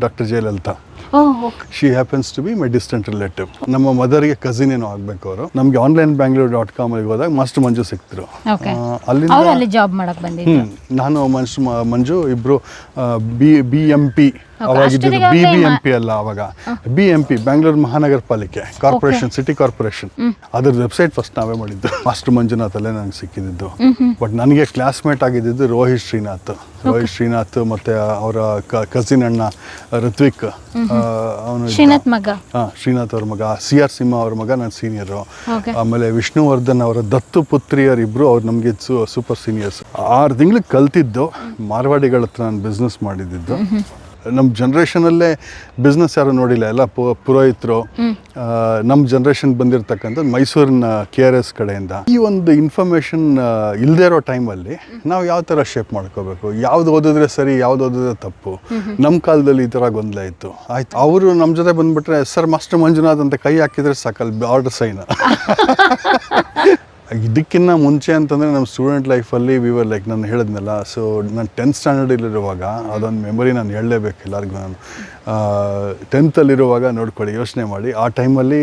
Doctor Jayalalitha oh she happens to be my distant relative ನಮ್ಮ ಮದರ್ಗೆ cousin ಏನೋ ಆಗ್ಬೇಕು ಅವರು. ನಮಗೆ ಆನ್ಲೈನ್ ಬ್ಯಾಂಗ್ಳೂರ್ ಡಾಟ್ ಕಾಮ್ ಅಲ್ಲಿ ಹೋದಾಗ ಮಾಸ್ಟರ್ ಮಂಜು ಸಿಕ್ತರು ಅಲ್ಲಿ ಜಾಬ್ ಮಾಡಕ್ ಬಂದಿದ್ದು? ನಾನು ಮನುಷ್ಯ ಮಂಜು ಇಬ್ರು ಬಿ ಬಿ ಎಂ ಪಿ ಅವಾಗಿದ್ದು ಬಿ ಬಿ ಎಂ ಪಿ ಅಲ್ಲ ಅವಾಗ. B M P Bangalore Mahanagara Palike corporation city corporation ಅದ್ರ ವೆಬ್ಸೈಟ್ ಫಸ್ಟ್ ನಾವೇ ಮಾಡಿದ್ದು. ಮಾಸ್ಟರ್ ಮಂಜುನಾಥ್ ಅಲ್ಲೇ ನಂಗೆ ಸಿಕ್ಕಿದ್ದು. ಬಟ್ ನನಗೆ ಕ್ಲಾಸ್ಮೇಟ್ ಆಗಿದ್ದು ರೋಹಿತ್ ಶ್ರೀನಾಥ್ ರೋಹಿತ್ ಶ್ರೀನಾಥ್ ಮತ್ತೆ ಅವರ ಕಸಿನ್ ಅಣ್ಣ ಋತ್ವಿಕ್ ಅವನು ಶ್ರೀನಾಥ್ ಮಗ. ಹಾ ಶ್ರೀನಾಥ್ ಅವ್ರ ಮಗ. ಸಿ ಆರ್ ಸಿಂಹ ಅವ್ರ ಮಗ ನಾನು ಸೀನಿಯರು. ಆಮೇಲೆ ವಿಷ್ಣುವರ್ಧನ್ ಅವರ ದತ್ತು ಪುತ್ರಿಯರ್ ಇಬ್ರು ಅವ್ರು ನಮಗೆ ಸೂಪರ್ ಸೀನಿಯರ್ಸ್ ಆರು ತಿಂಗಳು ಕಲ್ತಿದ್ದು ಮಾರ್ವಾಡಿಗಳ ಹತ್ರ ನಾನು ಬಿಸ್ನೆಸ್ ಮಾಡಿದ್ದು. ನಮ್ಮ ಜನ್ರೇಷನಲ್ಲೇ ಬಿಸ್ನೆಸ್ ಯಾರು ನೋಡಿಲ್ಲ. ಎಲ್ಲ ಪು- ಪುರೋಹಿತರು ನಮ್ಮ ಜನ್ರೇಷನ್ ಬಂದಿರತಕ್ಕಂಥ ಮೈಸೂರಿನ ಕೆ ಆರ್ ಎಸ್ ಕಡೆಯಿಂದ. ಈ ಒಂದು ಇನ್ಫಾರ್ಮೇಷನ್ ಇಲ್ಲದೆ ಇರೋ ಟೈಮಲ್ಲಿ ನಾವು ಯಾವ ಥರ ಶೇಪ್ ಮಾಡ್ಕೋಬೇಕು? ಯಾವ್ದು ಓದಿದ್ರೆ ಸರಿ ಯಾವ್ದು ಓದಿದ್ರೆ ತಪ್ಪು? ನಮ್ಮ ಕಾಲದಲ್ಲಿ ಈ ಥರ ಗೊಂದಲ ಇತ್ತು. ಆಯ್ತು ಅವರು ನಮ್ಮ ಜೊತೆ ಬಂದ್ಬಿಟ್ರೆ ಸರ್ ಮಾಸ್ಟರ್ ಮಂಜುನಾಥ್ ಅಂತ ಕೈ ಹಾಕಿದ್ರೆ ಸಾಕಲ್ಲಿ ಆರ್ಡರ್ ಸೈನ್ ಇದಕ್ಕಿಂತ ಮುಂಚೆ ಅಂತಂದರೆ ನಮ್ಮ ಸ್ಟೂಡೆಂಟ್ ಲೈಫಲ್ಲಿ ವಿವರ್ ಲೈಕ್ ನಾನು ಹೇಳಿದ್ನಲ್ಲ ಸೊ ನಾನು ಟೆಂತ್ ಸ್ಟ್ಯಾಂಡರ್ಡಲ್ಲಿರುವಾಗ ಅದೊಂದು ಮೆಮೊರಿ ನಾನು ಹೇಳಲೇಬೇಕು ಎಲ್ಲರಿಗೂ ನಾನು. ಟೆಂತಲ್ಲಿರುವಾಗ ನೋಡ್ಕೊಳ್ಳಿ ಯೋಚನೆ ಮಾಡಿ. ಆ ಟೈಮಲ್ಲಿ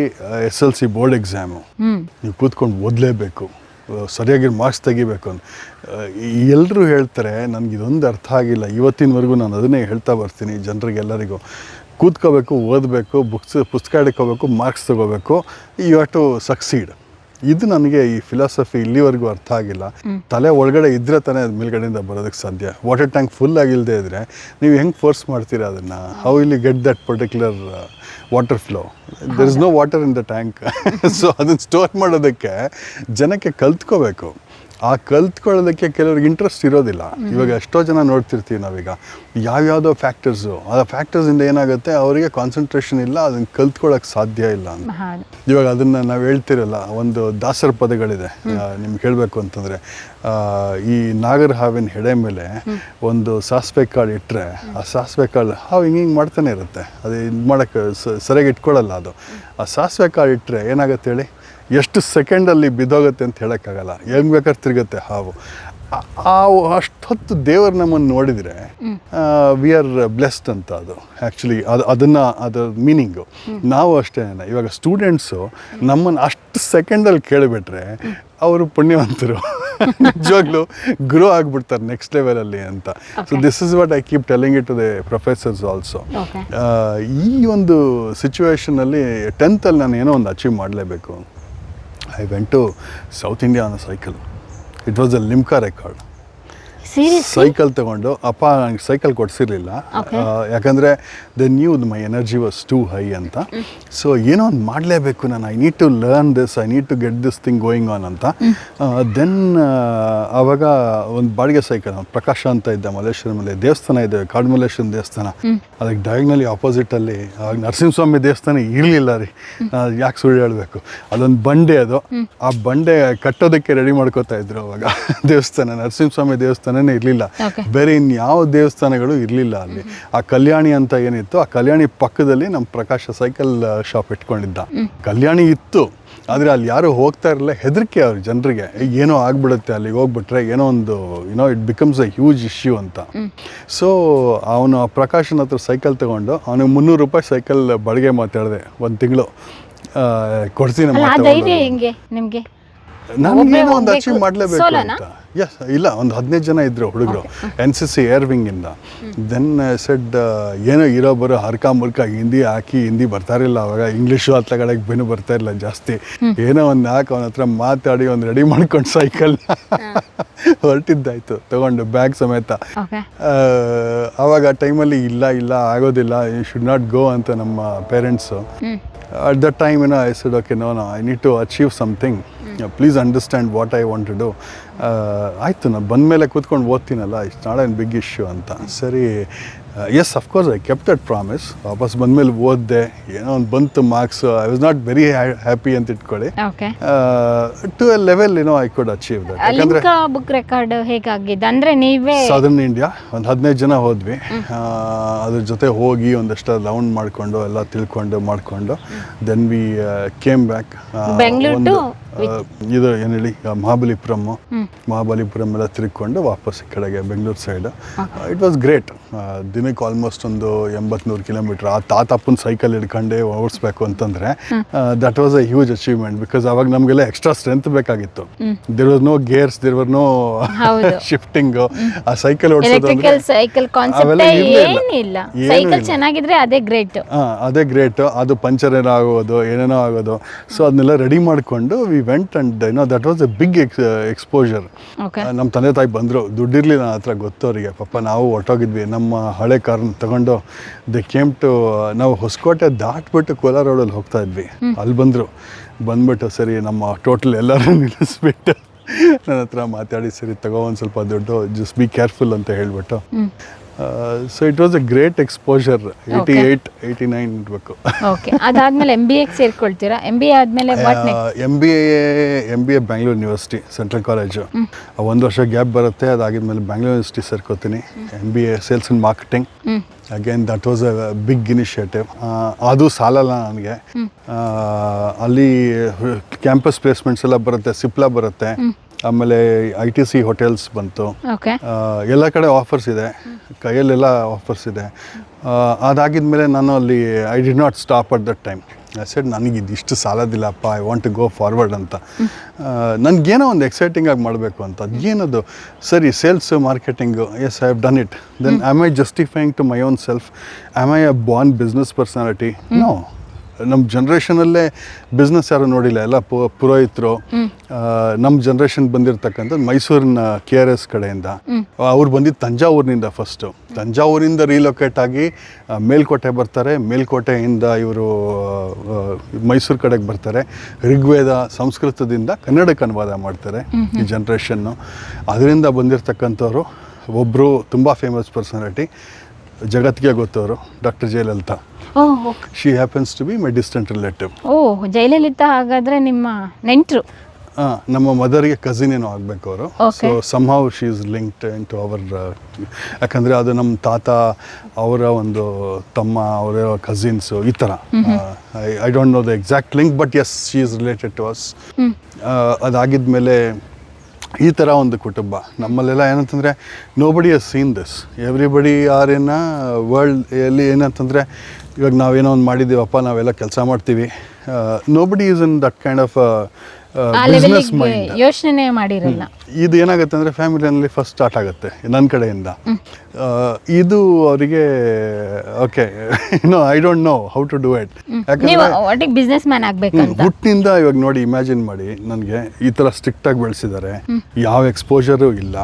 S L C board exam ನೀವು ಕೂತ್ಕೊಂಡು ಓದಲೇಬೇಕು. ಸರಿಯಾಗಿ ಮಾರ್ಕ್ಸ್ ತೆಗಿಬೇಕು ಅಂತ. ಎಲ್ಲರೂ ಹೇಳ್ತಾರೆ ನನಗೆ ಇದೊಂದು ಅರ್ಥ ಆಗಿಲ್ಲ. ಇವತ್ತಿನವರೆಗೂ ನಾನು ಅದನ್ನೇ ಹೇಳ್ತಾ ಬರ್ತೀನಿ ಜನರಿಗೆಲ್ಲರಿಗೂ. ಕೂತ್ಕೋಬೇಕು ಓದಬೇಕು ಬುಕ್ಸ್ ಪುಸ್ತಕ ಹಿಡ್ಕೋಬೇಕು ಮಾರ್ಕ್ಸ್ ತೊಗೋಬೇಕು. ಯು ಹ್ಯಾವ್ ಟು ಸಕ್ಸೀಡ್ ಇದು ನನಗೆ ಈ ಫಿಲಾಸಫಿ ಇಲ್ಲಿವರೆಗೂ ಅರ್ಥ ಆಗಿಲ್ಲ. ತಲೆ ಒಳಗಡೆ ಇದ್ರೆ ತಾನೇ ಅದು ಮೇಲ್ಗಡೆಯಿಂದ ಬರೋದಕ್ಕೆ ಸಾಧ್ಯ. ವಾಟರ್ ಟ್ಯಾಂಕ್ ಫುಲ್ ಆಗಿಲ್ಲದೆ ಇದ್ರೆ ನೀವು ಹೆಂಗೆ ಫೋರ್ಸ್ ಮಾಡ್ತೀರಾ ಅದನ್ನು? ಹೌ ಇಲ್ಲಿ get that particular water flow there is no water in the tank so ಅದನ್ನು ಸ್ಟೋರ್ ಮಾಡೋದಕ್ಕೆ ಜನಕ್ಕೆ ಕಲ್ತ್ಕೋಬೇಕು. ಆ ಕಲ್ತ್ಕೊಳ್ಳೋದಕ್ಕೆ ಕೆಲವ್ರಿಗೆ ಇಂಟ್ರೆಸ್ಟ್ ಇರೋದಿಲ್ಲ. ಇವಾಗ ಎಷ್ಟೋ ಜನ ನೋಡ್ತಿರ್ತೀವಿ ನಾವೀಗ. ಯಾವ್ಯಾವುದೋ ಫ್ಯಾಕ್ಟರ್ಸು ಆ ಫ್ಯಾಕ್ಟರ್ಸಿಂದ ಏನಾಗುತ್ತೆ ಅವರಿಗೆ ಕಾನ್ಸಂಟ್ರೇಷನ್ ಇಲ್ಲ ಅದನ್ನು ಕಲ್ತ್ಕೊಳ್ಳೋಕೆ ಸಾಧ್ಯ ಇಲ್ಲ ಅಂತ. ಇವಾಗ ಅದನ್ನು ನಾವು ಹೇಳ್ತಿರಲ್ಲ ಒಂದು ದಾಸರ ಪದಗಳಿದೆ. ನಿಮ್ಗೆ ಹೇಳಬೇಕು ಅಂತಂದರೆ ಈ ನಾಗರ ಹಾವಿನ ಹೆಡೆ ಮೇಲೆ ಒಂದು ಸಾಸಿವೆ ಕಾಳು ಇಟ್ಟರೆ ಆ ಸಾಸಿವೆ ಕಾಳು ಹಾವು ಹಿಂಗೆ ಹಿಂಗೆ ಮಾಡ್ತಾನೆ ಇರುತ್ತೆ. ಅದು ಇದು ಮಾಡೋಕ್ಕೆ ಸರಿಯಾಗಿ ಇಟ್ಕೊಳ್ಳಲ್ಲ ಅದು. ಆ ಸಾಸಿವೆ ಕಾಳು ಇಟ್ಟರೆ ಏನಾಗುತ್ತೆ ಹೇಳಿ? ಎಷ್ಟು ಸೆಕೆಂಡಲ್ಲಿ ಬಿದ್ದೋಗುತ್ತೆ ಅಂತ ಹೇಳೋಕ್ಕಾಗಲ್ಲ. ಹೆಂಗೆ ಬೇಕಾದ್ರೆ ತಿರುಗುತ್ತೆ ಹಾವು. ಆ- ಅಷ್ಟೊತ್ತು ದೇವರು ನಮ್ಮನ್ನು ನೋಡಿದರೆ ವಿ ಆರ್ ಬ್ಲೆಸ್ಡ್ ಅಂತ ಅದು. ಆ್ಯಕ್ಚುಲಿ ಅದು ಅದನ್ನು ಅದರ ಮೀನಿಂಗು ನಾವು ಅಷ್ಟೇ ಇವಾಗ ಸ್ಟೂಡೆಂಟ್ಸು ನಮ್ಮನ್ನು ಅಷ್ಟು ಸೆಕೆಂಡಲ್ಲಿ ಕೇಳಿಬಿಟ್ರೆ ಅವರು ಪುಣ್ಯವಂತರು. ನಿಜವಾಗ್ಲೂ ಗ್ರೋ ಆಗಿಬಿಡ್ತಾರೆ ನೆಕ್ಸ್ಟ್ ಲೆವೆಲಲ್ಲಿ ಅಂತ. So this is what I keep telling it to the professors also ಈ ಒಂದು ಸಿಚುವೇಶನಲ್ಲಿ ಟೆಂತಲ್ಲಿ ನಾನು ಏನೋ ಒಂದು ಅಚೀವ್ ಮಾಡಲೇಬೇಕು. I went to South India on a cycle. It was a Limca record. Cycle ತಗೊಂಡು ಅಪ್ಪ ನನಗೆ ಸೈಕಲ್ ಕೊಡಿಸಿರ್ಲಿಲ್ಲ. ಯಾಕಂದ್ರೆ the new my energy was too high ಅಂತ ಸೊ ಏನೋ ಒಂದು ಮಾಡಲೇಬೇಕು ನಾನು. I need to learn this I need to get this thing going on ಅಂತ. ದೆನ್ ಅವಾಗ ಒಂದು ಬಾಡಿಗೆ ಸೈಕಲ್ ಪ್ರಕಾಶ ಅಂತ ಇದ್ದ ಮಲ್ಲೇಶ್ವರಮಲ್ಲಿ ದೇವಸ್ಥಾನ ಇದೆ ಕಾಡ್ಮಲ್ಲೇಶ್ವರನ ದೇವಸ್ಥಾನ. ಅದಕ್ಕೆ ಡಯಾಗ್ನಲಿ ಆಪೋಸಿಟಲ್ಲಿ ಆವಾಗ ನರಸಿಂಹಸ್ವಾಮಿ ದೇವಸ್ಥಾನ ಇರಲಿಲ್ಲ ರೀ. ಯಾಕೆ ಸುಳ್ಳು ಹೇಳಬೇಕು? ಅದೊಂದು ಬಂಡೆ ಅದು. ಆ ಬಂಡೆ ಕಟ್ಟೋದಕ್ಕೆ ರೆಡಿ ಮಾಡ್ಕೋತಾ ಇದ್ರು ಅವಾಗ. ದೇವಸ್ಥಾನ ನರಸಿಂಹಸ್ವಾಮಿ ದೇವಸ್ಥಾನನೇ ಇರಲಿಲ್ಲ. ಬೇರೆ ಇನ್ಯಾವ ದೇವಸ್ಥಾನಗಳು ಇರಲಿಲ್ಲ ಅಲ್ಲಿ. ಆ ಕಲ್ಯಾಣಿ ಅಂತ ಏನಿತ್ತು ಆ ಕಲ್ಯಾಣಿ ಪಕ್ಕದಲ್ಲಿ ನಮ್ಮ ಪ್ರಕಾಶ ಸೈಕಲ್ ಶಾಪ್ ಇಟ್ಕೊಂಡಿದ್ದ. ಕಲ್ಯಾಣಿ ಇತ್ತು ಆದರೆ ಅಲ್ಲಿ ಯಾರು ಹೋಗ್ತಾ ಇರಲಿಲ್ಲ. ಹೆದರಿಕೆ ಅವ್ರ ಜನರಿಗೆ. ಏನೋ ಆಗ್ಬಿಡುತ್ತೆ ಅಲ್ಲಿಗೆ ಹೋಗ್ಬಿಟ್ರೆ ಏನೋ ಒಂದು you know it becomes a huge issue ಅಂತ. ಸೊ ಅವನು ಪ್ರಕಾಶನ ಹತ್ರ ಸೈಕಲ್ ತಗೊಂಡು ಅವನಿಗೆ ಮುನ್ನೂರು ರೂಪಾಯಿ ಸೈಕಲ್ ಬಾಡಿಗೆ ಮಾತಾಡಿದೆ ಒಂದು ತಿಂಗಳು. ಕೊಡ್ತೀನಿ ಅಲ್ಲ ಆ ಮಾತಾಡೋದು. ಧೈರ್ಯ ಹೆಂಗೆ ನಿಮ್ಗೆ ನನಗೆ ಒಂದು ಅಚೀವ್ ಮಾಡಲೇಬೇಕು ಅಂತ. ಎಸ್ ಇಲ್ಲ ಒಂದು ಹದಿನೈದು ಜನ ಇದ್ರು ಹುಡುಗರು ಎನ್ ಸಿ ಸಿ ಏರ್ ವಿಂಗಿಂದ ದೆನ್ ಸೆಡ್ ಏನೋ ಇರೋ ಬರೋ ಹರ್ಕ ಮುರ್ಕ ಹಿಂದಿ ಹಾಕಿ ಹಿಂದಿ ಬರ್ತಾ ಇರಲಿಲ್ಲ ಅವಾಗ. ಇಂಗ್ಲೀಷು ಹತ್ತ ಕಡೆಗೆ ಬೆನ್ನು ಬರ್ತಾ ಇರಲಿಲ್ಲ ಜಾಸ್ತಿ. ಏನೋ ಒಂದು ಹಾಕಿ ಅವನ ಹತ್ರ ಮಾತಾಡಿ ಒಂದು ರೆಡಿ ಮಾಡ್ಕೊಂಡು ಸೈಕಲ್ ಹೊರಟಿದ್ದಾಯ್ತು ತಗೊಂಡು ಬ್ಯಾಗ್ ಸಮೇತ. ಅವಾಗ ಆ, ಆವಾಗ ಟೈಮಲ್ಲಿ ಇಲ್ಲ ಇಲ್ಲ ಆಗೋದಿಲ್ಲ. ಯು ಶುಡ್ ನಾಟ್ ಗೋ ಅಂತ ನಮ್ಮ ಪೇರೆಂಟ್ಸು ಅಟ್ ದ ಟೈಮ್ ಏನೋ I said okay no no I need to achieve something please understand what I want do do ಆಯಿತು ನಾನು ಬಂದಮೇಲೆ ಕೂತ್ಕೊಂಡು ಓದ್ತೀನಲ್ಲ it's not on big issue ಅಂತ. ಸರಿ yes of course I kept that promise ವಾಪಸ್ ಬಂದಮೇಲೆ ಓದಿದೆ ಏನೋ ಒಂದು ಬಂತು marks I was not very happy ಅಂತ ಇಟ್ಕೊಳ್ಳಿ. ಟು ಎ ಲೆವೆಲ್ ಏನೋ ಐ ಕುಡ್ ಅಚೀವ್ ದಟ್ ಯಾಕಂದ್ರೆ ಬುಕ್ ರೆಕಾರ್ಡ್ ಹೇಗಾಗಿದೆ? ಅಂದ್ರೆ ನೀವೇ ಸದರ್ನ್ ಇಂಡಿಯಾ ಒಂದು ಹದಿನೈದು ಜನ ಹೋದ್ವಿ. ಅದ್ರ ಜೊತೆ ಹೋಗಿ ಒಂದಷ್ಟು ರೌಂಡ್ ಮಾಡಿಕೊಂಡು ಎಲ್ಲ ತಿಳ್ಕೊಂಡು ಮಾಡಿಕೊಂಡು then we came back Bengaluru ಇದು ಏನು ಹೇಳಿ ಹ್ಮ್. ಮಹಾಬಲಿಪುರಂ ಎಲ್ಲ ತಿರ್ಕೊಂಡು ವಾಪಸ್ ಈ ಕಡೆಗೆ Bengaluru side it was great ದಿನಕ್ಕೆ ಆಲ್ಮೋಸ್ಟ್ ಒಂದು ಎಂಬತ್ನೂರು ಕಿಲೋಮೀಟರ್ ಆ ತಾತಪ್ಪನ ಸೈಕಲ್ ಹಿಡ್ಕೊಂಡೇ ಓಡಿಸ್ಬೇಕು ಅಂತಂದ್ರೆ that was a huge achievement because ಅವಾಗ ನಮಗೆಲ್ಲ ಎಕ್ಸ್ಟ್ರಾ ಸ್ಟ್ರೆಂತ್ ಬೇಕಾಗಿತ್ತು. There was no gears there were no. Shifting ಆ ಸೈಕಲ್. ಚೆನ್ನಾಗಿದ್ರೆ ಅದೇ ಗ್ರೇಟ್ ಅದೇ ಗ್ರೇಟ್ ಅದು ಪಂಚರ್ ಏನೋ ಆಗೋದು ಏನೇನೋ ಆಗೋದು. ಸೊ ಅದನ್ನೆಲ್ಲ ರೆಡಿ ಮಾಡಿಕೊಂಡು we went and no that was a big ex exposure ನಮ್ಮ ತಂದೆ ತಾಯಿ ಬಂದರು. ದುಡ್ಡಿರಲಿಲ್ಲ ನನ್ನ ಹತ್ರ ಗೊತ್ತು ಅವರಿಗೆ. ಪಾಪ ನಾವು ಹೊಟ್ಟೋಗಿದ್ವಿ ನಮ್ಮ ಹಳೆ ಕಾರ್ನ ತಗೊಂಡು ದೆ ಕೇಮ್ ಟು ನಾವು ಹೊಸಕೋಟೆ ದಾಟ್ಬಿಟ್ಟು ಕೋಲಾರ ರೋಡಲ್ಲಿ ಹೋಗ್ತಾ ಇದ್ವಿ. ಅಲ್ಲಿ ಬಂದರು. ಬಂದ್ಬಿಟ್ಟು ಸರಿ ನಮ್ಮ ಟೋಟಲ್ ಎಲ್ಲರೂ ನಿಲ್ಲಿಸ್ಬಿಟ್ಟು ನನ್ನ ಹತ್ರ ಮಾತಾಡಿ ಸರಿ ತಗೋ ಒಂದು ಸ್ವಲ್ಪ ದುಡ್ಡು ಜಸ್ಟ್ ಬಿ ಕೇರ್ಫುಲ್ ಅಂತ ಹೇಳ್ಬಿಟ್ಟು. So it was a great exposure eighty. Eight eighty nine ಇರಬೇಕು. ಓಕೆ ಅದಾದಮೇಲೆ ಎಂ ಬಿ ಎಗೆ ಸೇರ್ಕೊಳ್ತೀರಾ? ಎಂ ಬಿ ಎ ಆದ್ಮೇಲೆ M B A M B A Bangalore university central college ಒಂದು ವರ್ಷ ಗ್ಯಾಪ್ ಬರುತ್ತೆ ಅದಾಗಿದ್ಮೇಲೆ Bangalore university ಸೇರ್ಕೋತೀನಿ. M B A sales and marketing again that was a big initiative ಅದು ಸಾಲಲ್ಲ ನನಗೆ. ಅಲ್ಲಿ ಕ್ಯಾಂಪಸ್ ಪ್ಲೇಸ್ಮೆಂಟ್ಸ್ ಎಲ್ಲ ಬರುತ್ತೆ ಸಿಪ್ಲಾ ಬರುತ್ತೆ. ಆಮೇಲೆ ಐ ಟಿ ಸಿ ಹೋಟೆಲ್ಸ್ ಬಂತು. ಓಕೆ. ಎಲ್ಲ ಕಡೆ ಆಫರ್ಸ್ ಇದೆ. ಕೈಯಲ್ಲೆಲ್ಲ ಆಫರ್ಸ್ ಇದೆ. ಅದಾಗಿದ್ಮೇಲೆ ನಾನು ಅಲ್ಲಿ I'd not stop at that time said ನನಗೆ ಇದಿಷ್ಟು ಸಾಲದಿಲ್ಲಪ್ಪ I want to go forward ಅಂತ. ನನಗೇನೋ ಒಂದು ಎಕ್ಸೈಟಿಂಗ್ ಆಗಿ ಮಾಡಬೇಕು ಅಂತ. ಅದೇನದು? ಸರಿ sales marketing yes I have done it then I I justifying to my own self I I a born business personality no ನಮ್ಮ ಜನ್ರೇಷನಲ್ಲೇ ಬಿಸ್ನೆಸ್ ಯಾರು ನೋಡಿಲ್ಲ. ಎಲ್ಲ ಪು ಪುರೋಹಿತರು ನಮ್ಮ ಜನ್ರೇಷನ್ ಬಂದಿರತಕ್ಕಂಥದ್ದು ಮೈಸೂರಿನ ಕೆ ಆರ್ ಎಸ್ ಕಡೆಯಿಂದ. ಅವ್ರು ಬಂದಿದ್ದು ತಂಜಾವೂರಿನಿಂದ ಫಸ್ಟು ತಂಜಾವೂರಿಂದ ರೀಲೊಕೇಟ್ ಆಗಿ ಮೇಲ್ಕೋಟೆ ಬರ್ತಾರೆ. ಮೇಲ್ಕೋಟೆಯಿಂದ ಇವರು ಮೈಸೂರು ಕಡೆಗೆ ಬರ್ತಾರೆ. ಋಗ್ವೇದ ಸಂಸ್ಕೃತದಿಂದ ಕನ್ನಡಕ್ಕೆ ಅನುವಾದ ಮಾಡ್ತಾರೆ ಈ ಜನ್ರೇಷನ್ನು ಅದರಿಂದ ಬಂದಿರತಕ್ಕಂಥವ್ರು ಒಬ್ಬರು ತುಂಬ ಫೇಮಸ್ ಪರ್ಸನಾಲಿಟಿ ಜಗತ್ತಿಗೆ ಗೊತ್ತವರು doctor Jayalalitha. She happens to be my distant relative oh Jayalalitha ಹಾಗಾದ್ರೆ ನಿಮ್ಮ ನೆಂಟರು. ನಮ್ಮ ಮದರ್ಗೆ ಕಸಿನ್ ಏನೋ ಆಗಬೇಕು ಅವರು. So so somehow she is linked in to our ಯಾಕಂದರೆ ಅದು ನಮ್ಮ ತಾತ ಅವರ ಒಂದು ತಮ್ಮ ಅವರ ಕಸಿನ್ಸು ಈ ಥರ I don't know the exact link but yes she is related to us ಅದಾಗಿದ್ಮೇಲೆ ಈ ಥರ ಒಂದು ಕುಟುಂಬ. ನಮ್ಮಲ್ಲೆಲ್ಲ ಏನಂತಂದರೆ nobody is seen this everybody are in world ಎಲ್ಲಿ ಏನಂತಂದರೆ ಇವಾಗ ನಾವೇನೋ ಒಂದು ಮಾಡಿದ್ದೀವಪ್ಪ ನಾವೆಲ್ಲ ಕೆಲಸ ಮಾಡ್ತೀವಿ. Nobody is in that kind of business mind ಯೋಚನೆ ಮಾಡಿರಲ್ಲ. ಇದು ಏನಾಗುತ್ತೆ ಅಂದರೆ ಫ್ಯಾಮಿಲಿಯಲ್ಲಿ ಫಸ್ಟ್ ಸ್ಟಾರ್ಟ್ ಆಗುತ್ತೆ ನನ್ನ ಕಡೆಯಿಂದ. ಇದು ಅವರಿಗೆ okay no I don't know how to do it ಯಾಕಂದ್ರೆ ಬಿಸ್ನೆಸ್ ಮ್ಯಾನ್ ಆಗಬೇಕು ಹುಟ್ಟಿನಿಂದ ಇವಾಗ ನೋಡಿ ಇಮ್ಯಾಜಿನ್ ಮಾಡಿ ನನಗೆ ಈ ಥರ ಸ್ಟ್ರಿಕ್ಟ್ ಆಗಿ ಬೆಳೆಸಿದ್ದಾರೆ ಯಾವ ಎಕ್ಸ್ಪೋಜರು ಇಲ್ಲ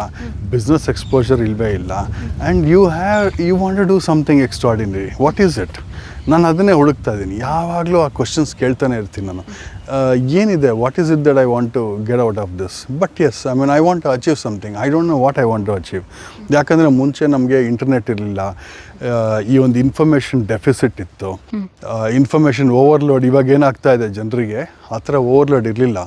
ಬಿಸ್ನೆಸ್ ಎಕ್ಸ್ಪೋಜರ್ ಇಲ್ಲವೇ ಇಲ್ಲ. And you have you want to do something extraordinary what is it ನಾನು ಅದನ್ನೇ ಹುಡುಕ್ತಾ ಇದ್ದೀನಿ. ಯಾವಾಗಲೂ ಆ ಕ್ವಶನ್ಸ್ ಕೇಳ್ತಾನೆ ಇರ್ತೀನಿ ನಾನು. ಏನಿದೆ? What is it that I want to get out of this but yes I mean I want to achieve something I don't know what I want to achieve ಯಾಕಂದರೆ ಮುಂಚೆ ನಮಗೆ ಇಂಟರ್ನೆಟ್ ಇರಲಿಲ್ಲ. ಈ ಒಂದು ಇನ್ಫಾರ್ಮೇಷನ್ ಡೆಫಿಸಿಟ್ ಇತ್ತು. Information overload ಇವಾಗ ಏನಾಗ್ತಾ ಇದೆ ಜನರಿಗೆ? ಆ ಥರ ಓವರ್ಲೋಡ್ ಇರಲಿಲ್ಲ.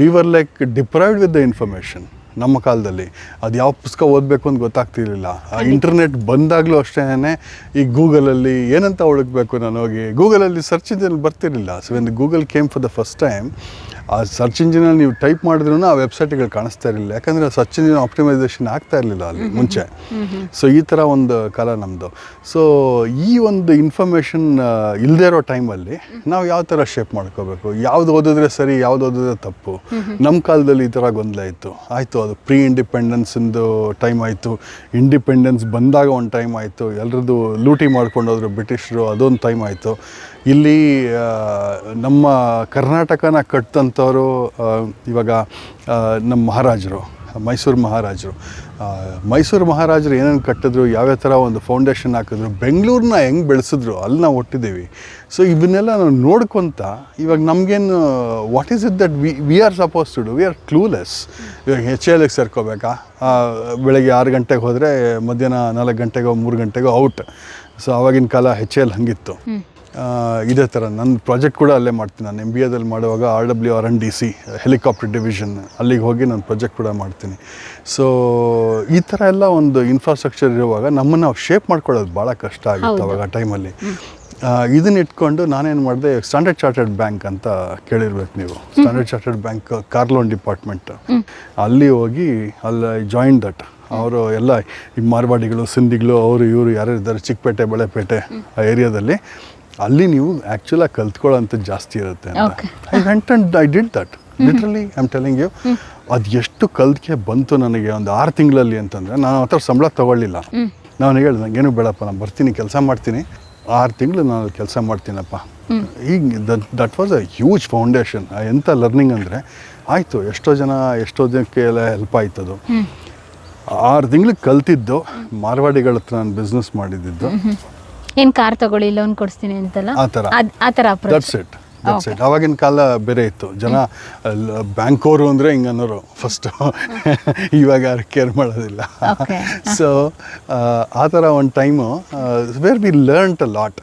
We were like deprived with the information ನಮ್ಮ ಕಾಲದಲ್ಲಿ. ಅದು ಯಾವ ಪುಸ್ತಕ ಓದಬೇಕು ಅಂತ ಗೊತ್ತಾಗ್ತಿರ್ಲಿಲ್ಲ. ಇಂಟರ್ನೆಟ್ ಬಂದಾಗಲೂ ಅಷ್ಟೇ ಈ ಗೂಗಲಲ್ಲಿ ಏನಂತ ಹುಡುಕ್ಬೇಕು ನಾನು ಹೋಗಿ. ಗೂಗಲಲ್ಲಿ ಸರ್ಚ್ ಇಂಜಿನ್ ಬರ್ತಿರಲಿಲ್ಲ. So when Google came for the first time ಆ ಸರ್ಚ್ ಇಂಜಿನಲ್ಲಿ ನೀವು ಟೈಪ್ ಮಾಡಿದ್ರೂ ಆ ವೆಬ್ಸೈಟ್ಗಳು ಕಾಣಿಸ್ತಾ ಇರಲಿಲ್ಲ. ಯಾಕಂದರೆ ಸರ್ಚ್ ಇಂಜಿನ್ ಆಪ್ಟಿಮೈಸೇಷನ್ ಆಗ್ತಾ ಇರಲಿಲ್ಲ ಅಲ್ಲಿ ಮುಂಚೆ. ಸೊ ಈ ಥರ ಒಂದು ಕಾಲ ನಮ್ಮದು ಸೊ ಈ ಒಂದು ಇನ್ಫಾರ್ಮೇಷನ್ ಇಲ್ಲದೇ ಇರೋ ಟೈಮಲ್ಲಿ ನಾವು ಯಾವ ಥರ ಶೇಪ್ ಮಾಡ್ಕೋಬೇಕು? ಯಾವ್ದು ಓದಿದ್ರೆ ಸರಿ ಯಾವ್ದು ಓದಿದ್ರೆ ತಪ್ಪು? ನಮ್ಮ ಕಾಲದಲ್ಲಿ ಈ ಥರ ಗೊಂದಲ ಇತ್ತು. ಆಯಿತು ಅದು ಪ್ರೀ ಇಂಡಿಪೆಂಡೆನ್ಸಿಂದು ಟೈಮ್ ಆಯಿತು. ಇಂಡಿಪೆಂಡೆನ್ಸ್ ಬಂದಾಗ ಒಂದು ಟೈಮ್ ಆಯಿತು. ಎಲ್ರದ್ದು ಲೂಟಿ ಮಾಡ್ಕೊಂಡು ಹೋದ್ರು ಬ್ರಿಟಿಷರು ಅದೊಂದು ಟೈಮ್ ಆಯಿತು. ಇಲ್ಲಿ ನಮ್ಮ ಕರ್ನಾಟಕನ ಕಟ್ಟಂಥವ್ರು ಆ, ಇವಾಗ ನಮ್ಮ ಮಹಾರಾಜರು ಮೈಸೂರು ಮಹಾರಾಜರು. ಮೈಸೂರು ಮಹಾರಾಜರು ಏನೇನು ಕಟ್ಟಿದ್ರು ಯಾವ್ಯಾವ ಥರ ಒಂದು ಫೌಂಡೇಶನ್ ಹಾಕಿದ್ರು ಬೆಂಗಳೂರನ್ನ ಹೆಂಗೆ ಬೆಳೆಸಿದ್ರು ಅಲ್ಲಿ ನಾವು ಒಟ್ಟಿದ್ದೀವಿ. ಸೊ ಇದನ್ನೆಲ್ಲ ನಾವು ನೋಡ್ಕೊತ ಇವಾಗ ನಮಗೇನು what is it that we we are suppose to do we are clueless ಇವಾಗ ಹೆಚ್ ಎಲ್ಗೆ ಸೇರ್ಕೋಬೇಕಾ ಬೆಳಗ್ಗೆ ಆರು ಗಂಟೆಗೆ ಹೋದರೆ ಮಧ್ಯಾಹ್ನ ನಾಲ್ಕು ಗಂಟೆಗೋ ಮೂರು ಗಂಟೆಗೋ ಔಟ್ ಸೊ ಆವಾಗಿನ ಕಾಲ ಹೆಚ್ ಎಲ್ ಹಂಗಿತ್ತು ಇದೇ ಥರ ನನ್ನ ಪ್ರಾಜೆಕ್ಟ್ ಕೂಡ ಅಲ್ಲೇ ಮಾಡ್ತೀನಿ. ನಾನು ಎಂ ಬಿ ಎದಲ್ಲಿ ಮಾಡುವಾಗ R W R N D C helicopter division ಅಲ್ಲಿಗೆ ಹೋಗಿ ನಾನು ಪ್ರಾಜೆಕ್ಟ್ ಕೂಡ ಮಾಡ್ತೀನಿ. ಸೊ ಈ ಥರ ಎಲ್ಲ ಒಂದು ಇನ್ಫ್ರಾಸ್ಟ್ರಕ್ಚರ್ ಇರುವಾಗ ನಮ್ಮನ್ನು ನಾವು ಶೇಪ್ ಮಾಡ್ಕೊಳ್ಳೋದು ಭಾಳ ಕಷ್ಟ ಆಗಿತ್ತು ಅವಾಗ ಆ ಟೈಮಲ್ಲಿ ಇದನ್ನ ಇಟ್ಕೊಂಡು ನಾನೇನು ಮಾಡಿದೆ ಸ್ಟ್ಯಾಂಡರ್ಡ್ ಚಾರ್ಟರ್ಡ್ ಬ್ಯಾಂಕ್ ಅಂತ ಕೇಳಿರ್ಬೇಕು ನೀವು. Standard Chartered bank car loan department ಅಲ್ಲಿ ಹೋಗಿ ಅಲ್ಲಿ ಜಾಯಿನ್ ದಟ್ ಅವರು ಎಲ್ಲ ಈ ಮಾರ್ವಾಡಿಗಳು ಸಿಂಧಿಗಳು ಅವರು ಇವರು ಯಾರ್ಯಾರು ಇದ್ದಾರೆ ಚಿಕ್ಕಪೇಟೆ ಬಳೆಪೇಟೆ ಆ ಏರಿಯಾದಲ್ಲಿ ಅಲ್ಲಿ ನೀವು ಆ್ಯಕ್ಚುಲಾಗಿ ಕಲ್ತ್ಕೊಳ್ಳೋಂಥದ್ದು ಜಾಸ್ತಿ ಇರುತ್ತೆ ಅಂತ. I went and I did that literally I am telling you ಅದು ಎಷ್ಟು ಕಲ್ತ್ಕೆ ಬಂತು ನನಗೆ ಒಂದು ಆರು ತಿಂಗಳಲ್ಲಿ ಅಂತಂದರೆ ನಾನು ಥರ ಸಂಬಳ ತೊಗೊಳ್ಳಿಲ್ಲ. ನಾನು ಹೇಳಿದೆ ನನಗೇನು ಬೇಡಪ್ಪ ನಾನು ಬರ್ತೀನಿ ಕೆಲಸ ಮಾಡ್ತೀನಿ. ಆರು ತಿಂಗಳು ನಾನು ಕೆಲಸ ಮಾಡ್ತೀನಪ್ಪ. ಈಗ that that was a huge foundation ಎಂಥ ಲರ್ನಿಂಗ್ ಅಂದರೆ ಆಯಿತು ಎಷ್ಟೋ ಜನ ಎಷ್ಟೋ ಜನಕ್ಕೆ ಎಲ್ಲ ಹೆಲ್ಪ್ ಅದು. ಆರು ತಿಂಗಳಿಗೆ ಕಲ್ತಿದ್ದು ಮಾರ್ವಾಡಿಗಳ ಹತ್ರ ನಾನು ಬಿಸ್ನೆಸ್ ಮಾಡಿದ್ದು. ಏನ್ ಕಾರ್ ತಗೊಳ್ಳಿ ಲೋನ್ ಕೊಡಿಸ್ತೀನಿ ಅಂತಲ್ಲ? ಆ ಥರ. ಅದ್- ಆ ಥರ approach that's it that's it ಅವಾಗಿನ ಕಾಲ ಬೇರೆ ಇತ್ತು. ಜನ ಬ್ಯಾಂಕೋರು ಅಂದರೆ ಹಿಂಗೆ ಅನ್ನೋರು ಫಸ್ಟು ಇವಾಗ ಯಾರು ಕೇರ್ ಮಾಡೋದಿಲ್ಲ. Okay. ಸೊ ಆ ಥರ ಒಂದು time where we learnt a lot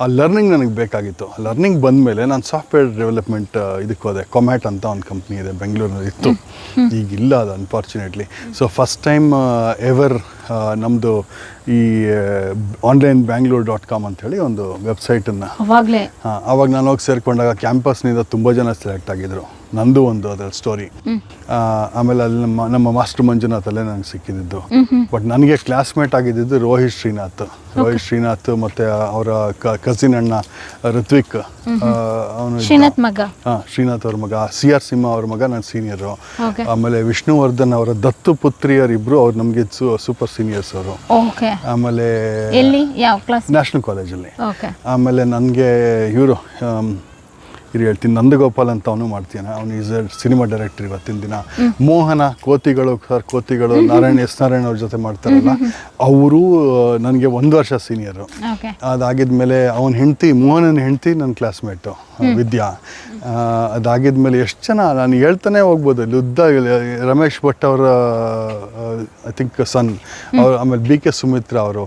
ಆ ಲರ್ನಿಂಗ್ ನನಗೆ ಬೇಕಾಗಿತ್ತು. ಲರ್ನಿಂಗ್ ಬಂದಮೇಲೆ ನಾನು ಸಾಫ್ಟ್ವೇರ್ ಡೆವಲಪ್ಮೆಂಟ್ ಇದಕ್ಕೆ ಹೋದೆ. ಕೊಮ್ಯಾಟ್ ಅಂತ ಒಂದು ಕಂಪ್ನಿ ಇದೆ ಬೆಂಗಳೂರಿನಲ್ಲಿ ಇತ್ತು. ಈಗ ಇಲ್ಲ ಅದು unfortunately so first time ever ನಮ್ಮದು ಈ ಆನ್ಲೈನ್ ಬ್ಯಾಂಗ್ಳೂರ್ ಡಾಟ್ ಕಾಮ್ ಅಂಥೇಳಿ ಒಂದು ವೆಬ್ಸೈಟನ್ನು ಹಾಂ ಅವಾಗ ನಾನು ಹೋಗಿ ಸೇರಿಕೊಂಡಾಗ ಕ್ಯಾಂಪಸ್ನಿಂದ ತುಂಬ ಜನ ಸೆಲೆಕ್ಟ್ ಆಗಿದ್ರು. ನಂದು ಒಂದು ಅದರ ಸ್ಟೋರಿ ಆಮೇಲೆ ಅಲ್ಲಿ ನಮ್ಮ ನಮ್ಮ ಮಾಸ್ಟರ್ ಮಂಜುನಾಥ್ ಅಲ್ಲೇ ನಂಗೆ ಸಿಕ್ಕಿದ್ದು. ಬಟ್ ನನಗೆ ಕ್ಲಾಸ್ಮೇಟ್ ಆಗಿದ್ದು ರೋಹಿತ್ ಶ್ರೀನಾಥ್. ರೋಹಿತ್ ಶ್ರೀನಾಥ್ ಮತ್ತೆ ಅವರ ಕಸಿನ್ ಅಣ್ಣ ಋತ್ವಿಕ್. ಅವನು ಶ್ರೀನಾಥ್ ಮಗ? ಹಾಂ ಶ್ರೀನಾಥ್ ಅವ್ರ ಮಗ. ಸಿ ಆರ್ ಸಿಂಹ ಅವ್ರ ಮಗ ನನ್ನ ಸೀನಿಯರು ಆಮೇಲೆ ವಿಷ್ಣುವರ್ಧನ್ ಅವರ ದತ್ತು ಪುತ್ರಿಯರಿಬ್ರು ಅವ್ರು ನಮಗೆ ಸೂಪರ್ ಸೀನಿಯರ್ಸ್ ಅವರು. ಆಮೇಲೆ ನ್ಯಾಷನಲ್ ಕಾಲೇಜಲ್ಲಿ ಆಮೇಲೆ ನನಗೆ ಇವರು ಇದು ಹೇಳ್ತೀನಿ. ನಂದಗೋಪಾಲ್ ಅಂತ ಅವನು ಮಾಡ್ತೀನಿ ಅವನು ಈಸ್ ಎ ಸಿನಿಮಾ ಡೈರೆಕ್ಟರ್ ಇವತ್ತಿನ ದಿನ. ಮೋಹನ ಕೋತಿಗಳು ಸರ್ ಕೋತಿಗಳು ನಾರಾಯಣ ಎಸ್ ನಾರಾಯಣ ಅವ್ರ ಜೊತೆ ಮಾಡ್ತಾರಲ್ಲ. ಅವರು ನನಗೆ ಒಂದು ವರ್ಷ ಸೀನಿಯರು ಅದಾಗಿದ್ಮೇಲೆ ಅವನ ಹೆಂಡತಿ ಮೋಹನನ ಹೆಂಡತಿ ನನ್ನ ಕ್ಲಾಸ್ಮೇಟು ವಿದ್ಯಾ. ಅದಾಗಿದ್ಮೇಲೆ ಎಷ್ಟು ಜನ ನಾನು ಹೇಳ್ತಾನೆ ಹೋಗ್ಬೋದು. ಇಲ್ಲಿ ಉದ್ದ ರಮೇಶ್ ಭಟ್ ಅವರ ಐ ಥಿಂಕ್ ಸನ್ ಅವರು ಆಮೇಲೆ ಬಿ ಕೆ ಸುಮಿತ್ರಾ ಅವರು.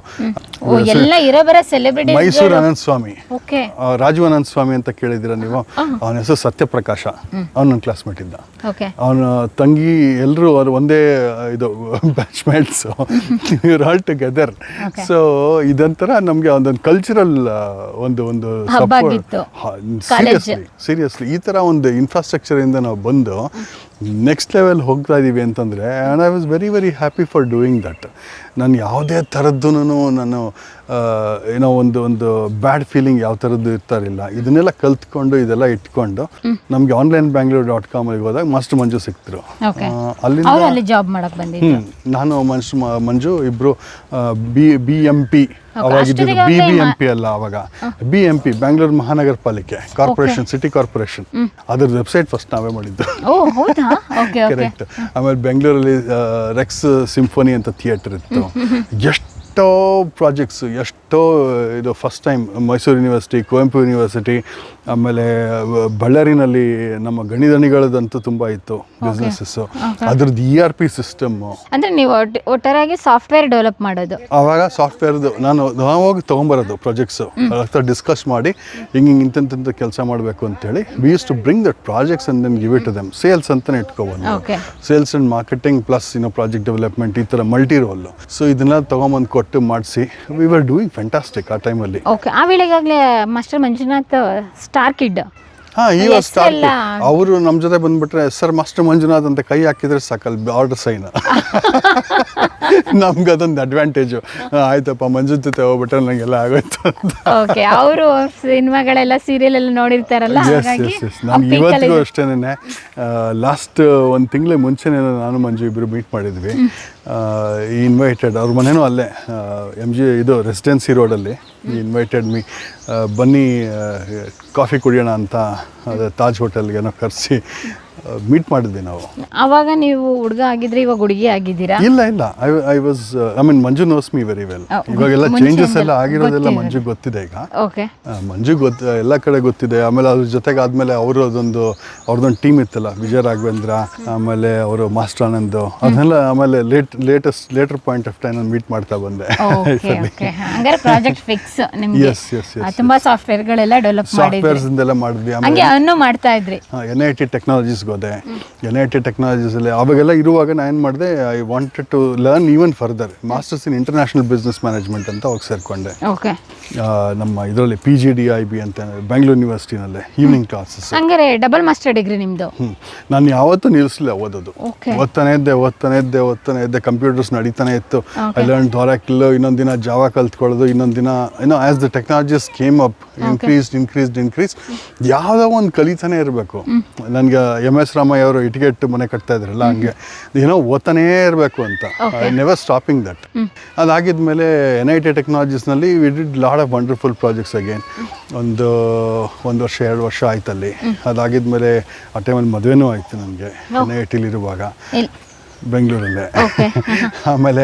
ಮೈಸೂರು ಅನಂತ ಸ್ವಾಮಿ. ರಾಜು ಅನಂತ ಸ್ವಾಮಿ ಅಂತ ಕೇಳಿದಿರ ನೀವು? ಅವನ ಹೆಸರು ಸತ್ಯಪ್ರಕಾಶ. ಅವ್ನು ನನ್ನ ಕ್ಲಾಸ್ಮೇಟ್ ಇದ್ದ. ಅವನ ತಂಗಿ ಎಲ್ಲರೂ ಅವ್ರು ಒಂದೇ ಇದು ಬ್ಯಾಚ್ಮೇಟ್ಸ್ ಇವ್ರು ಆಲ್ ಟುಗೆದರ್. ಸೊ ಇದೊಂಥರ ನಮಗೆ ಒಂದೊಂದು ಕಲ್ಚರಲ್ ಒಂದು ಒಂದು ಸಪೋರ್ಟ್. ಸೀರಿಯಸ್ಲಿ ಸೀರಿಯಸ್ಲಿ ಈ ಥರ ಒಂದು ಇನ್ಫ್ರಾಸ್ಟ್ರಕ್ಚರಿಂದ ನಾವು ಬಂದು ನೆಕ್ಸ್ಟ್ ಲೆವೆಲ್ ಹೋಗ್ತಾ ಇದ್ದೀವಿ ಅಂತಂದರೆ and I was very very happy for doing that ನಾನು ಯಾವುದೇ ಥರದ್ದು ನಾನು ಏನೋ ಒಂದು ಒಂದು ಬ್ಯಾಡ್ ಫೀಲಿಂಗ್ ಯಾವ ಥರದ್ದು ಇರ್ತಾರಿಲ್ಲ. ಇದನ್ನೆಲ್ಲ ಕಲ್ತ್ಕೊಂಡು ಇದೆಲ್ಲ ಇಟ್ಕೊಂಡು ನಮಗೆ ಆನ್ಲೈನ್ ಬ್ಯಾಂಗ್ಳೂರ್ ಡಾಟ್ ಕಾಮಲ್ಲಿ ಹೋದಾಗ ಮಾಸ್ಟರ್ ಮಂಜು ಸಿಕ್ತರು ಅಲ್ಲಿ ಜಾಬ್ ಮಾಡಕ್ಕೆ ಬಂದಿದ್ದೆ. ನಾನು ಮನ್ಸು ಮ- ಮಂಜು ಇಬ್ಬರು ಬಿ ಬಿ ಎಂ ಪಿ ಅವಾಗಿದ್ದು ಬಿ ಬಿ ಎಂ ಪಿ ಅಲ್ಲ ಅವಾಗ. B M P Bangalore Mahanagara Palike corporation city corporation ಅದ್ರ ವೆಬ್ಸೈಟ್ ಫಸ್ಟ್ ನಾವೇ ಮಾಡಿದ್ದು. ಕರೆಕ್ಟ್ ಆಮೇಲೆ ಬೆಂಗಳೂರಲ್ಲಿ ರೆಕ್ಸ್ ಸಿಂಫೋನಿ ಅಂತ ಥಿಯೇಟರ್ ಇತ್ತು. ಎಷ್ಟೋ ಪ್ರಾಜೆಕ್ಟ್ಸ್ ಎಷ್ಟೋ ಇದು first time Mysuru university Kuvempu university ಆಮೇಲೆ ಬಳ್ಳಾರಿನಲ್ಲಿ ನಮ್ಮ ಗಣಿದಣಿಗಳದಂತೂ ತುಂಬ ಇತ್ತು ಬಿಸ್ನೆಸ್ಸಸ್ಸು ಅದ್ರದ್ದು ಇ ಆರ್ ಪಿ ಸಿಸ್ಟಮ್ಮು ಅಂದ್ರೆ ನೀವು ಒಟ್- ಒಟ್ಟಾರೆಯಾಗಿ ಸಾಫ್ಟ್ವೇರ್ ಡೆವಲಪ್ ಮಾಡೋದು. ಆವಾಗ ಸಾಫ್ಟ್ವೇರ್ದು ನಾನು ನಾವು ಹೋಗಿ ತೊಗೊಂಬರೋದು ಪ್ರಾಜೆಕ್ಟ್ಸು ಹತ್ರ ಡಿಸ್ಕಸ್ ಮಾಡಿ ಹಿಂಗೆ ಹಿಂಗೆ ಇಂತಿಂತ ಕೆಲಸ ಮಾಡಬೇಕು ಅಂತೇಳಿ we use to bring that projects and then give it to them sales ಅಂತಲೇ ಇಟ್ಕೊಬೋದು ಸೇಲ್ಸ್ ಅಂಡ್ ಮಾರ್ಕೆಟಿಂಗ್ ಪ್ಲಸ್ ಇನ್ನೋ ಪ್ರಾಜೆಕ್ಟ್ ಡೆವಲಪ್ಮೆಂಟ್ ಈ ಥರ ಮಲ್ಟಿ ರೋಲು ಸೊ ಇದನ್ನ ತೊಗೊಂಬಂದು ಕೊಟ್ಟು ಮಾಡಿಸಿ ವಿ ವರ್ ಡೂಯಿಂಗ್ ಫ್ಯಾಂಟಾಸ್ಟಿಕ್ ಆ ಟೈಮಲ್ಲಿ ಓಕೆ ಆ ವೇಳೆಗಾಗಲೇ ಮಾಸ್ಟರ್ ಮಂಜುನಾಥ್ ಸ್ಟಾರ್ ಕಿಡ್ ಹಾಂ ಈಗ ಸ್ಟಾರ್ಟ್ ಅವರು ನಮ್ಮ ಜೊತೆ ಬಂದ್ಬಿಟ್ರೆ ಸರ್ ಮಾಸ್ಟರ್ ಮಂಜುನಾಥ್ ಅಂತ ಕೈ ಹಾಕಿದ್ರೆ ಸಕಲ್ ಆರ್ಡರ್ ಸೈನ್ ನಮ್ಗೆ ಅದೊಂದು ಅಡ್ವಾಂಟೇಜು ಆಯ್ತಪ್ಪ ಮಂಜು ಜೊತೆ ಹೋಗ್ಬಿಟ್ರೆ ನಂಗೆಲ್ಲ ಆಗೋಯ್ತು ಓಕೆ ಅವರು ಸಿನಿಮಾಗಳೆಲ್ಲ ಸೀರಿಯಲ್ ಎಲ್ಲ ನೋಡಿರ್ತಾರಲ್ಲ ನಾನು ಇವತ್ತಿಗೂ ಅಷ್ಟೇನೆ ಲಾಸ್ಟ್ ಒಂದು ತಿಂಗಳ ಮುಂಚೆನೇ ನಾನು ಮಂಜು ಇಬ್ಬರು ಮೀಟ್ ಮಾಡಿದ್ವಿ. ಇನ್ವೈಟೆಡ್ ಅವ್ರ ಮನೆಯೂ ಅಲ್ಲೇ ಎಂ ಜಿ ಇದು ರೆಸಿಡೆನ್ಸಿ ರೋಡಲ್ಲಿ ಇನ್ವೈಟೆಡ್ ಮೀ ಬನ್ನಿ ಕಾಫಿ ಕುಡಿಯೋಣ ಅಂತ ಅದೇ ತಾಜ್ ಹೋಟೆಲ್ಗೆ ಏನೋ ಕರೆಸಿ ಮೀಟ್ ಮಾಡಿದ್ವಿ ನಾವು. ಅವಾಗ ನೀವು ಹುಡುಗ ಆಗಿದ್ರೆ ಇವಾಗ ಹುಡುಗಿ ಆಗಿದ್ದೀರಾ? ಇಲ್ಲ ಇಲ್ಲ. I I was I mean Manju knows me very well ಇವಾಗೆಲ್ಲ ಚೇಂಜಸ್ ಎಲ್ಲ ಆಗಿರೋದೆಲ್ಲ. ಮಂಜು ಗೊತ್ತಿದೆ ಈಗ. ಓಕೆ. ಮಂಜು ಗೊತ್ತ ಎಲ್ಲ ಕಡೆ ಗೊತ್ತಿದೆ. ಆಮೇಲೆ ಅದ್ರ ಜೊತೆಗೆ ಆದ್ಮೇಲೆ ಅವರು ಅದೊಂದು ಅವ್ರದ್ದೊಂದು ಟೀಮ್ ಇತ್ತಲ್ಲ ವಿಜಯ ರಾಘವೇಂದ್ರ ಆಮೇಲೆ ಅವರು ಮಾಸ್ಟರ್ ಆನಂದ್ ಅದನ್ನೆಲ್ಲ ಆಮೇಲೆ late latest later point of time meet ಮಾಡ್ತಾ ಬಂದೆ. ಹಂಗಾರೆ ಪ್ರಾಜೆಕ್ಟ್ ಫಿಕ್ಸ್ ನಿಮ್ಗೆ. ಎಸ್ ಎಸ್ ಎಸ್ ತುಂಬಾ ಸಾಫ್ಟ್ವೇರ್ಗಳೆಲ್ಲ ಡೆವಲಪ್ ಸಾಫ್ಟ್ವೇರ್ಸ್ ಇಂದೆಲ್ಲ ಮಾಡಿದ್ವಿ. ಹಂಗೆ ಆಮೇಲೆ ಅನ್ನು ಮಾಡ್ತಾ ಇದ್ರಿ. ಎನ್ ಐ ಟಿ ಟೆಕ್ನಾಲಜೀಸ್ಗೆ ಹೋದೆ ಎನ್ ಐ ಟಿ ಟೆಕ್ನಾಲಜೀಸಲ್ಲಿ ಅವಾಗೆಲ್ಲ ಇರುವಾಗ ನಾನು ಏನು ಮಾಡಿದೆ I wanted to learn even further masters in international business management ಅಂತ ಹೋಗಿ ಸೇರಿಕೊಂಡೆ. ಓಕೆ ನಮ್ಮ ಇದರಲ್ಲಿ P G D I B ಅಂತ ಬೆಂಗಳೂರು ಯೂನಿವರ್ಸಿಟಿನಲ್ಲಿ ಈವ್ನಿಂಗ್ ಕ್ಲಾಸಸ್ ಹಂಗಾರೆ ಡಬಲ್ ಮಾಸ್ಟರ್ ಡಿಗ್ರಿ ನಿಮ್ಮದು ನಾನು ಯಾವತ್ತೂ ನಿಲ್ಲಿಸಲಿಲ್ಲ ಓದೋದು. ಓದ್ತಾನೆ ಇದ್ದೆ ಓದ್ತಾನೆ ಇದ್ದೆ ಓದ್ತಾನೆ ಇದ್ದೆ ಕಂಪ್ಯೂಟರ್ಸ್ ನಡೀತಾನೆ ಇತ್ತು. ಐ ಲರ್ನ್ ದೊರಕಿಲ್ಲ ಇನ್ನೊಂದು ದಿನ ಜಾವ ಕಲ್ತ್ಕೊಳ್ಳೋದು ಇನ್ನೊಂದು ದಿನ ಏನೋ as the technologies came up increased increased increase ಯಾವುದೋ ಒಂದು ಕಲಿತಾನೆ ಇರಬೇಕು. ನನಗೆ ಎಂ ಎಸ್ ರಾಮಯ್ಯ ಅವರು ಇಟಿಕೆಟ್ ಮನೆ ಕಟ್ತಾ ಇದ್ರಲ್ಲ ಹಂಗೆ. ಏನೋ ಓದ್ತಾನೇ ಇರಬೇಕು ಅಂತ. ಐ ನೆವರ್ ಸ್ಟಾಪಿಂಗ್ ದಟ್ ಅದಾಗಿದ್ಮೇಲೆ N I T ಟೆಕ್ನಾಲಜೀಸ್ನಲ್ಲಿ we did load of wonderful projects again ಒಂದು ಒಂದು ವರ್ಷ ಎರಡು ವರ್ಷ ಆಯ್ತಲ್ಲಿ. ಅದಾಗಿದ್ಮೇಲೆ ಆ ಟೈಮಲ್ಲಿ ಮದುವೆನೂ ಆಯಿತು ನನಗೆ ಎನ್ ಐ ಟಿಲಿರುವಾಗ ಬೆಂಗಳೂರಲ್ಲೇ. ಆಮೇಲೆ